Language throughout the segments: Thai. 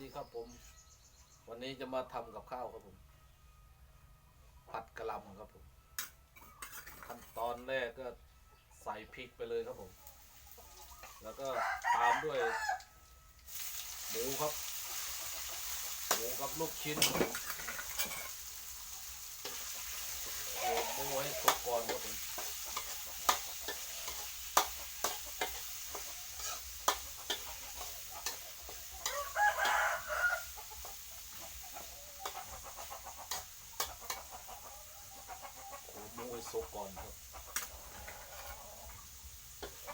ดีครับผม วันนี้จะมาทำกับข้าวครับผม ผัดกะหล่ำครับผม ขั้นตอนแรกก็ใส่พริกไปเลยครับผม แล้วก็ตามด้วย หมูครับ หมูกับลูกชิ้นครับผมโขลกหมูให้สุกก่อนครับผม โอ้หมูให้สุกก่ อนครับ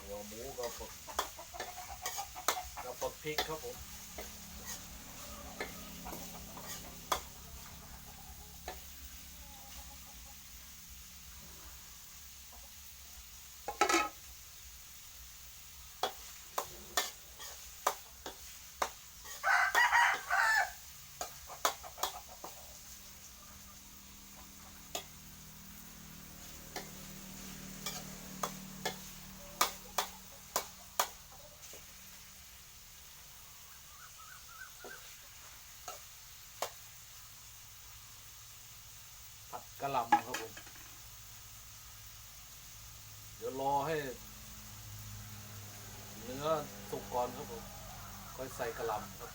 หัวหมูกับผักกับผักพริกครับผม กะหล่ำครับผม เดี๋ยวรอให้ เนื้อสุกก่อนครับผมค่อยใส่กะหล่ำครับ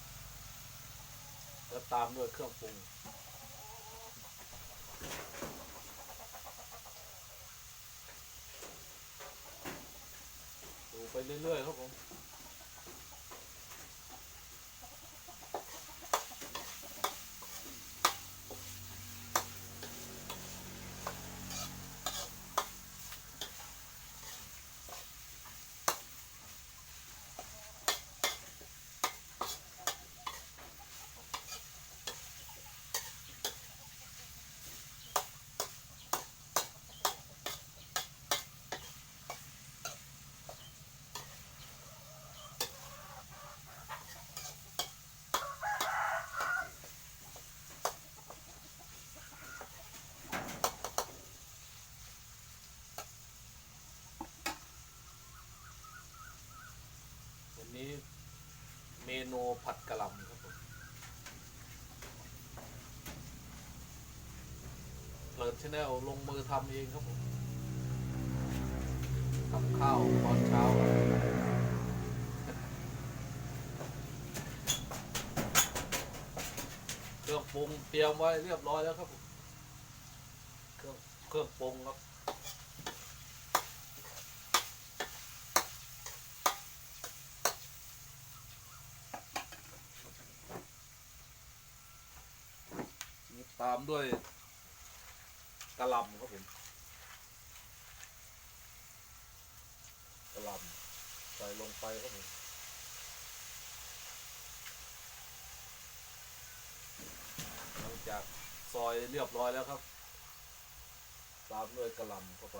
แล้วตามด้วยเครื่องปรุงดูไปเรื่อยๆครับผม วันนี้เมนูผัดกะหล่ำครับผมเปิ ดชแนลลงมือทำเองครับผมทำข้าวตอนเช้าเครื่องปรุงเตรียมไว้เรียบร้อยแล้วครับผมเครื่องเครื่องปรุงครับตามด้วย กะลำครับผมกะลำใส่ลงไปครับผมหลังจากซอยเรียบร้อยแล้วครับ ตามด้วยกะลำเข้าไป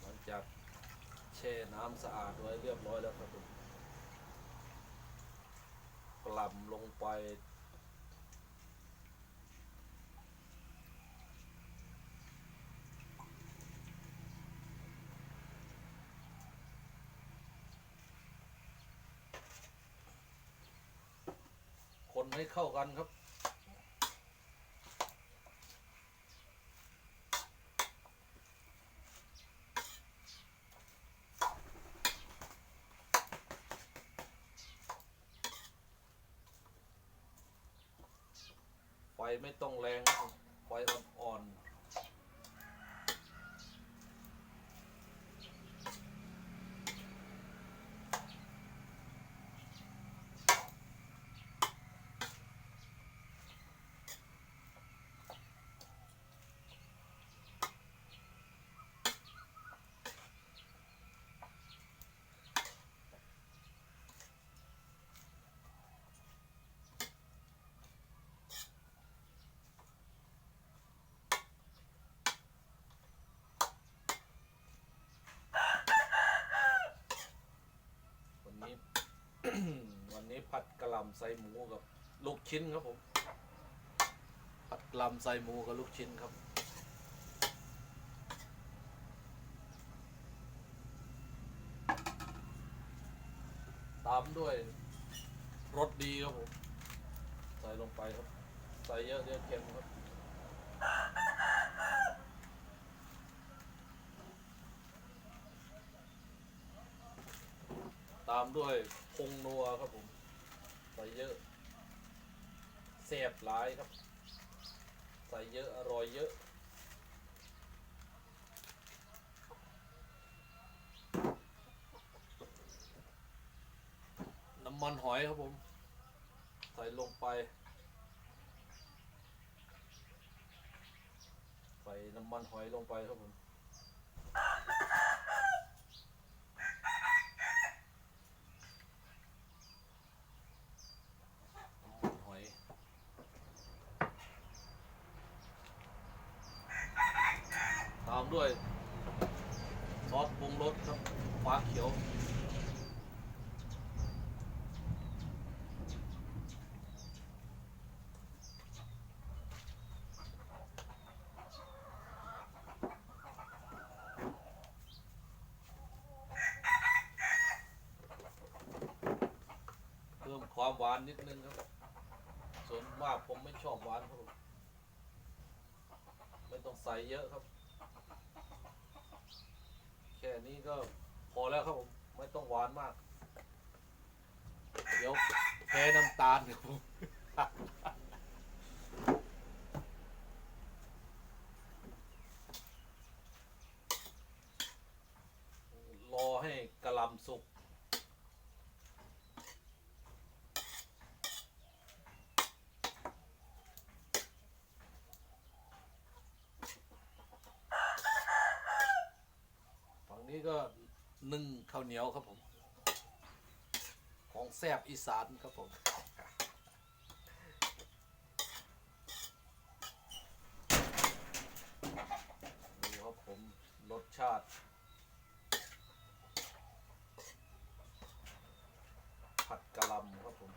หลังจาก แช่น้ำสะอาดไว้เรียบร้อยแล้วครับผมกล่ำลงไป คนให้เข้ากันครับ ไฟไม่ต้องแรงไฟอ่อนๆ ผัดกะหล่ำใส่หมูกับลูกชิ้นครับผม ผัดกะหล่ำใส่หมูกับลูกชิ้นครับ ตามด้วยรสดีครับผม ใส่ลงไปครับ ใส่เยอะเยอะเค็มครับตามด้วยพงนัวครับผม ใส่เยอะแซ่บหลายครับ ใส่เยอะอร่อยเยอะน้ำมันหอยครับผม ใส่ลงไป ใส่น้ำมันหอยลงไปครับผม น้ำมันหอย ตาม ด้วยซอสปรุงรสครับฟ้าเขียว เพิ่มความหวานนิดนึงครับ ส่วนมากผมไม่ชอบหวานครับ ไม่ต้องใส่เยอะครับ นี้ก็พอแล้วครับผม ไม่ต้องหวานมาก เดี๋ยวแพ้น้ำตาลครับผม รอให้กระหลำสุก ฝั่งนี้ก็ นึ่งข้าวเหนียวครับผม ของแซบอีสานครับผมนี่ครับผมรสชาติ ผัดกะหล่ำครับผม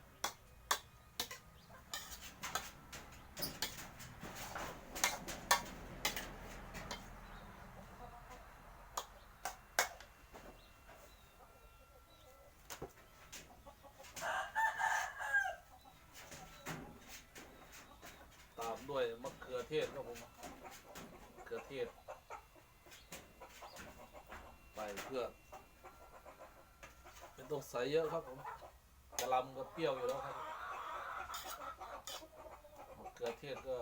ตามด้วยมะ เทศครับผมมะเขือเทศ ไปเพื่อเป็นต้องใส่เยอะครับผมกระลำก็เปรี้ยวอยู่แล้วครับมะเขือเทศก็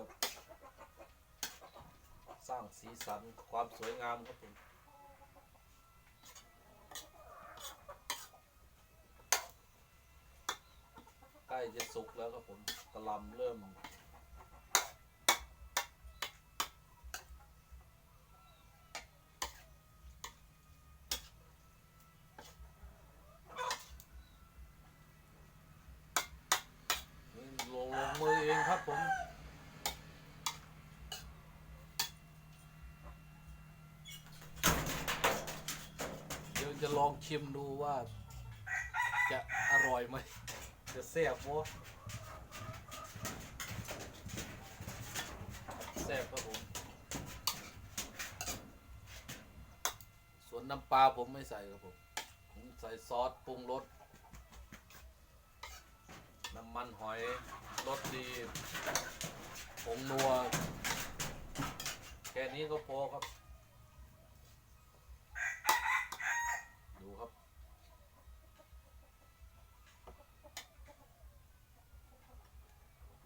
สร้างสีสันความสวยงามครับผมใกล้จะสุกแล้วครับผมกระลำเริ่ม นี่ลงลงมือเองครับผม เดี๋ยว จะลองชิมดูว่า จะอร่อยไหมจะแซ่บบ่แซ่บครับผมส่วนน้ำปลาผมไม่ใส่ครับผมผมใส่ซอสปรุงรสน้ำมันหอยรสดีผงนัว แค่นี้ก็พอครับ ดูครับ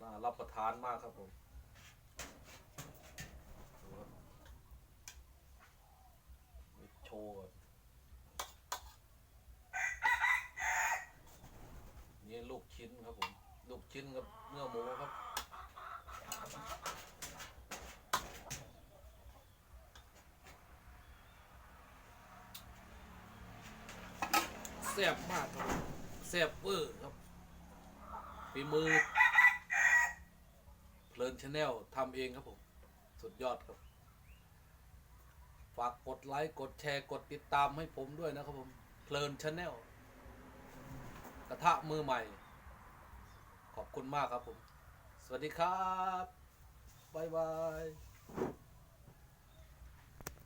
น่า รับประทานมากครับผมนี่โชว์นี่ลูกชิ้นครับผม ลูกชิ้นกับเนื้อหมูครับแซ่บมากครับแซ่บเวอร์ครับฝีมือ ลินชาแนลทำเองครับผม สุดยอดครับ ฝากกดไลค์กดแชร์กดติดตามให้ผมด้วยนะครับผมเพลินชาแนลกระทะมือใหม่ ขอบคุณมากครับผม สวัสดีครับ บ๊ายบาย